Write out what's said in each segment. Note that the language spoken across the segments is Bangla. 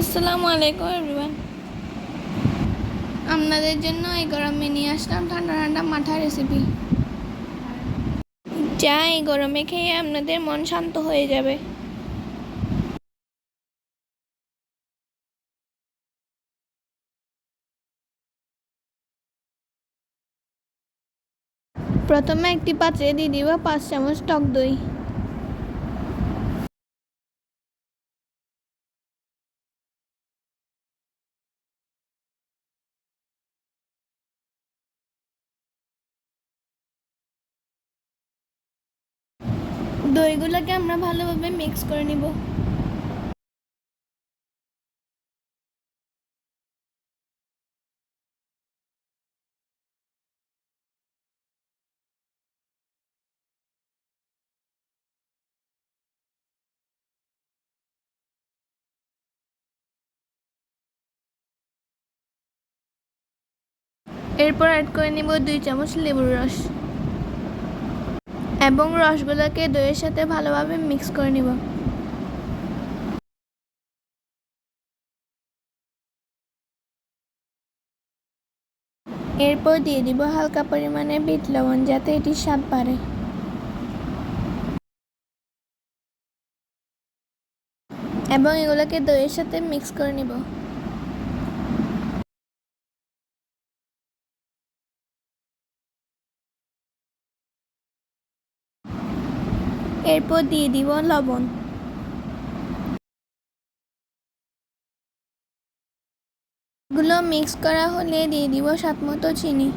আসসালামু আলাইকুম এভরিওয়ান আপনাদের জন্য এই গরমে নিয়ে আসলাম ঠান্ডা ঠান্ডা মাঠা রেসিপি যা এই গরমে খেয়ে আপনাদের মন শান্ত হয়ে যাবে। প্রথমে একটি পাত্রে দিয়ে দিব পাঁচ চামচ টক দই। দইগুলোকে আমরা ভালোভাবে মিক্স করে নিব। এরপর অ্যাড করে নিব দুই চামচ লেবুর রস। এবং রসগোল্লাকে দইয়ের সাথে ভালোভাবে মিক্স করে নিব। এরপর দিয়ে দিব হালকা পরিমাণে বিট লবণ যাতে এটি স্বাদ বাড়ে। এবং এগুলোকে দইয়ের সাথে মিক্স করে নিব। এরপর দিয়ে দিব লবণ। গুলো মিক্স করা হলে দিয়ে দিব স্বাদ মতো চিনি।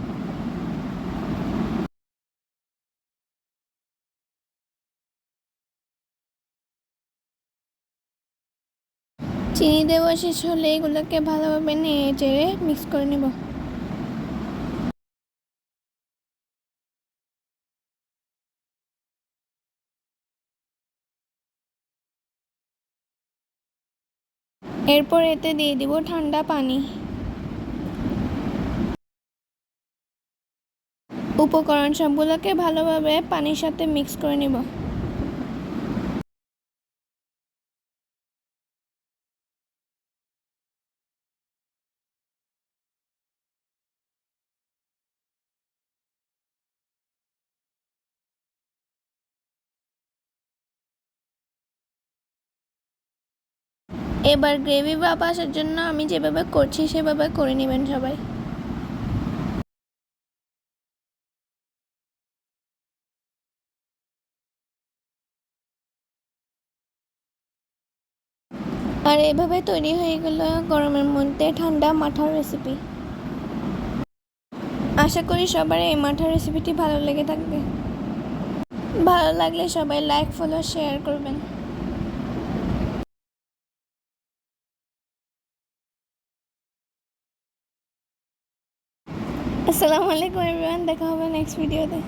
চিনি দেওয়া শেষ হলে এগুলোকে ভালোভাবে নিয়ে চেড়ে মিক্স করে নেব। এরপর এতে দিয়ে দিব ঠান্ডা পানি। উপকরণ সবগুলোকে ভালোভাবে পানির সাথে মিক্স করে নিব। এবার গ্রেভি ভাব আসার জন্য আমি যেভাবে করছি, সেভাবে করে নেবেন সবাই। আর এভাবে তৈরি হয়ে গেল গরমের মধ্যে ঠান্ডা মাঠার রেসিপি আশা করি সবার এই মাঠার রেসিপিটি ভালো লেগে থাকবে। ভালো লাগলে সবাই লাইক ফলো শেয়ার করবেন। আসসালামু আলাইকুম এভরিওয়ান দেখা হবে নেক্সট ভিডিওতে